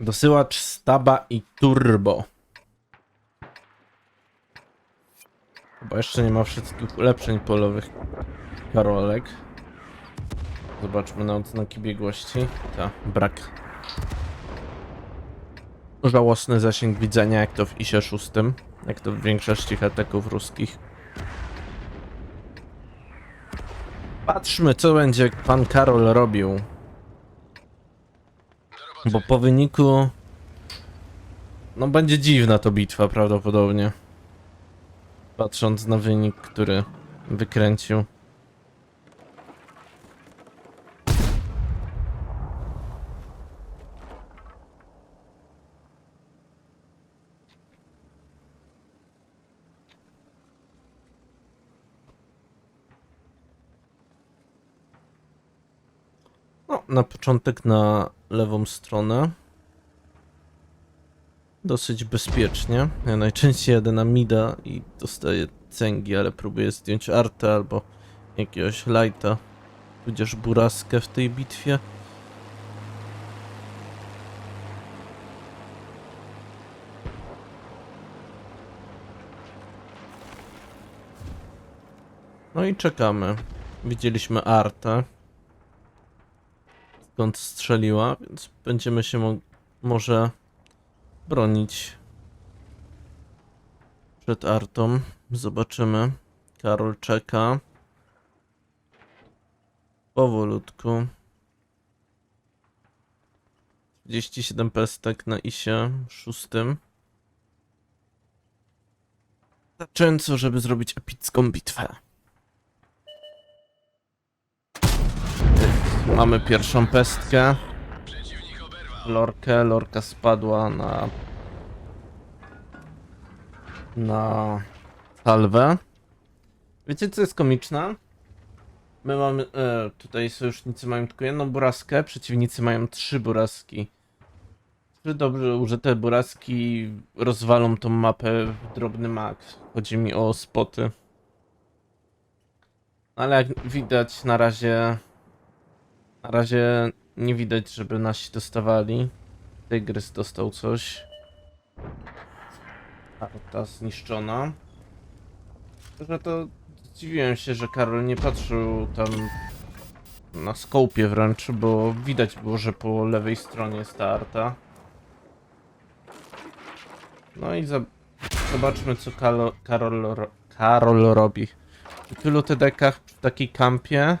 Dosyłacz staba i turbo. Chyba jeszcze nie ma wszystkich ulepszeń polowych karolek. Zobaczmy na odznaki biegłości. Ta, brak. Żałosny zasięg widzenia, jak to w ISie 6, jak to w większości heteków ruskich. Patrzmy, co będzie pan Karol robił. Bo po wyniku... No będzie dziwna to bitwa prawdopodobnie. Patrząc na wynik, który wykręcił. No, na początek na lewą stronę. Dosyć bezpiecznie. Ja najczęściej jadę na mida i dostaję cęgi, ale próbuję zdjąć artę albo jakiegoś lighta, tudzież buraskę w tej bitwie. No i czekamy. Widzieliśmy artę strzeliła, więc będziemy się mo może bronić przed Artą. Zobaczymy. Karol czeka. Powolutku. 37 pestek na isie szóstym. Wystarczająco, żeby zrobić epicką bitwę. Mamy pierwszą pestkę. Lorkę. Lorka spadła na... Na... Salwę. Wiecie co jest komiczne? My mamy... E, tutaj sojusznicy mają tylko jedną buraskę, przeciwnicy mają trzy buraski. Trzy dobrze użyte buraski rozwalą tą mapę w drobny mak. Chodzi mi o spoty. Ale jak widać na razie na razie nie widać, żeby nasi dostawali. Tygrys dostał coś. Arta zniszczona. Że to zdziwiłem się, że Karol nie patrzył tam na skopie wręcz, bo widać było, że po lewej stronie jest ta arta. No i zobaczmy, co. Karol, ro... Karol robi. W tylu TDK-ach przy takiej kampie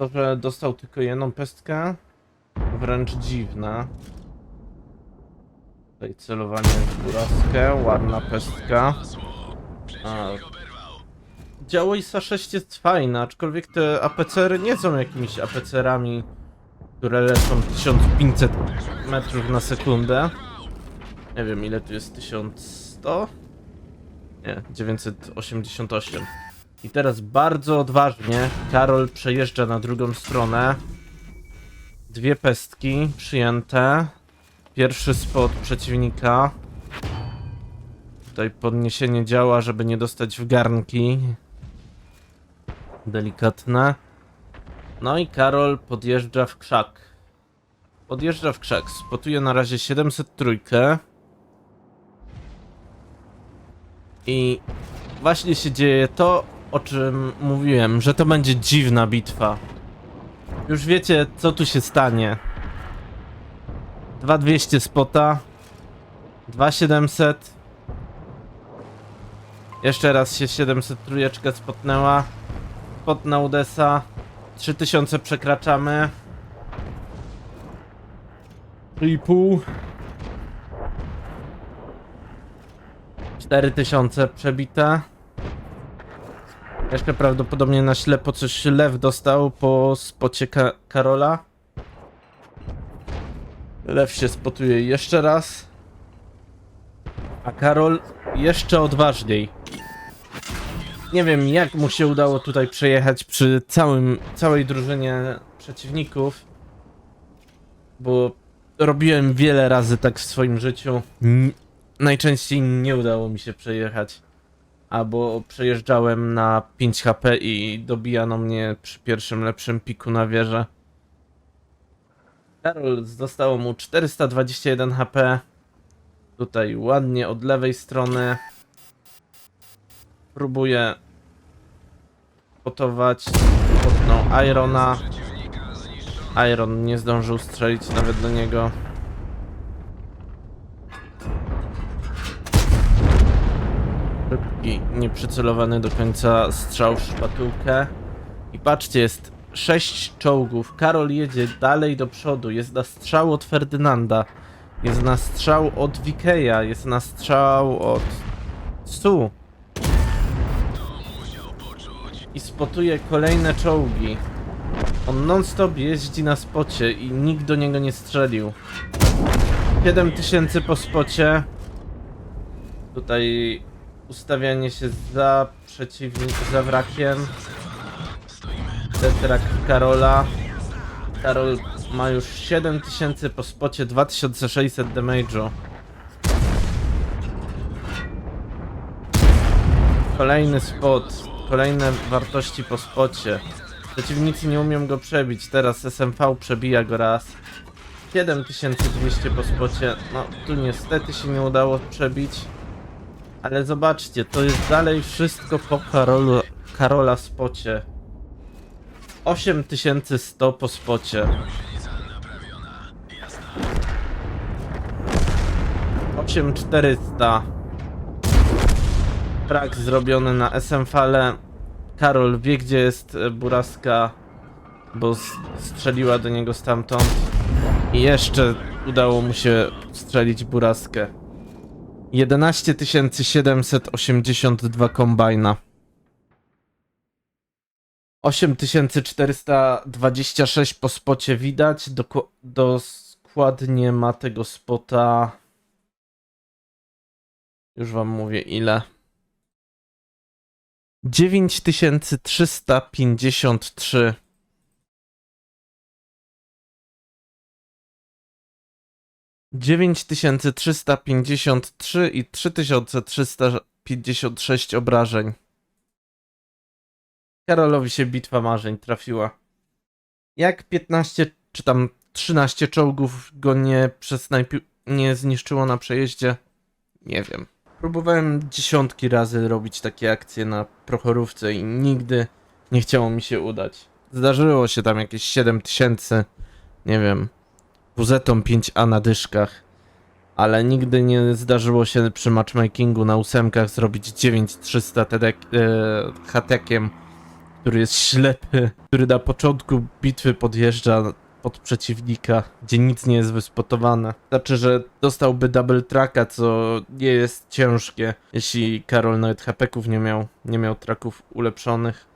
to, że dostał tylko jedną pestkę, wręcz dziwne. Tutaj celowanie w buraskę, ładna pestka. A. Działo ISA 6 jest fajne, aczkolwiek te APCR-y nie są jakimiś APCR-ami, które lecą 1500 metrów na sekundę. Nie wiem ile tu jest 1100? Nie, 988. I teraz bardzo odważnie Karol przejeżdża na drugą stronę. Dwie pestki przyjęte. Pierwszy spot przeciwnika. Tutaj podniesienie działa, żeby nie dostać w garnki. Delikatne. No i Karol podjeżdża w krzak. Podjeżdża w krzak. Spotuje na razie 703. I właśnie się dzieje to, o czym mówiłem, że to będzie dziwna bitwa. Już wiecie, co tu się stanie. 2200 spota. 2700. Jeszcze raz się 700 trójeczka spotnęła. Spot na Udesa. 3000 przekraczamy. 3,5. 4000 przebite. Jeszcze prawdopodobnie na ślepo coś lew dostał po spocie Ka Karola. Lew się spotuje jeszcze raz. A Karol jeszcze odważniej. Nie wiem jak mu się udało tutaj przejechać przy całym, całej drużynie przeciwników. Bo robiłem wiele razy tak w swoim życiu. N najczęściej nie udało mi się przejechać albo przejeżdżałem na 5 HP i dobijano mnie przy pierwszym lepszym piku na wieżę. Karol zostało mu 421 HP. Tutaj ładnie od lewej strony. Próbuje potować. Potnął Irona. Iron nie zdążył strzelić nawet do niego. Nieprzycelowany do końca strzał w szpatułkę. I patrzcie, jest 6 czołgów. Karol jedzie dalej do przodu. Jest na strzał od Ferdynanda. Jest na strzał od Wikeja. Jest na strzał od Su. I spotuje kolejne czołgi. On non-stop jeździ na spocie i nikt do niego nie strzelił. 7000 po spocie. Tutaj ustawianie się za przeciwnik, za wrakiem. Tetrak Karola. Karol ma już 7000 po spocie, 2600 damage'u. Kolejny spot, kolejne wartości po spocie. Przeciwnicy nie umieją go przebić, teraz SMV przebija go raz. 7200 po spocie, no tu niestety się nie udało przebić. Ale zobaczcie, to jest dalej wszystko po Karolu, Karola spocie. 8100 po spocie. 8400. Brak zrobiony na SM fale. Karol wie gdzie jest e, Buraska, bo strzeliła do niego stamtąd. I jeszcze udało mu się strzelić Buraskę. 11782 kombajna. 8426 po spocie widać. Dokładnie ma tego spota. Już wam mówię ile. 9353. Dziewięć tysięcy trzysta pięćdziesiąt trzy i trzy tysiące trzysta pięćdziesiąt sześć obrażeń. Karolowi się bitwa marzeń trafiła. Jak 15 czy tam 13 czołgów go nie nie zniszczyło na przejeździe? Nie wiem. Próbowałem dziesiątki razy robić takie akcje na prochorówce i nigdy nie chciało mi się udać. Zdarzyło się tam jakieś 7000, nie wiem, WZ-tą 5A na dyszkach, ale nigdy nie zdarzyło się przy matchmakingu na ósemkach zrobić 9300 TDK, e, który jest ślepy, który na początku bitwy podjeżdża pod przeciwnika, gdzie nic nie jest wyspotowane. Znaczy, że dostałby double tracka, co nie jest ciężkie, jeśli Karol nawet hapeków nie miał, nie miał traków ulepszonych.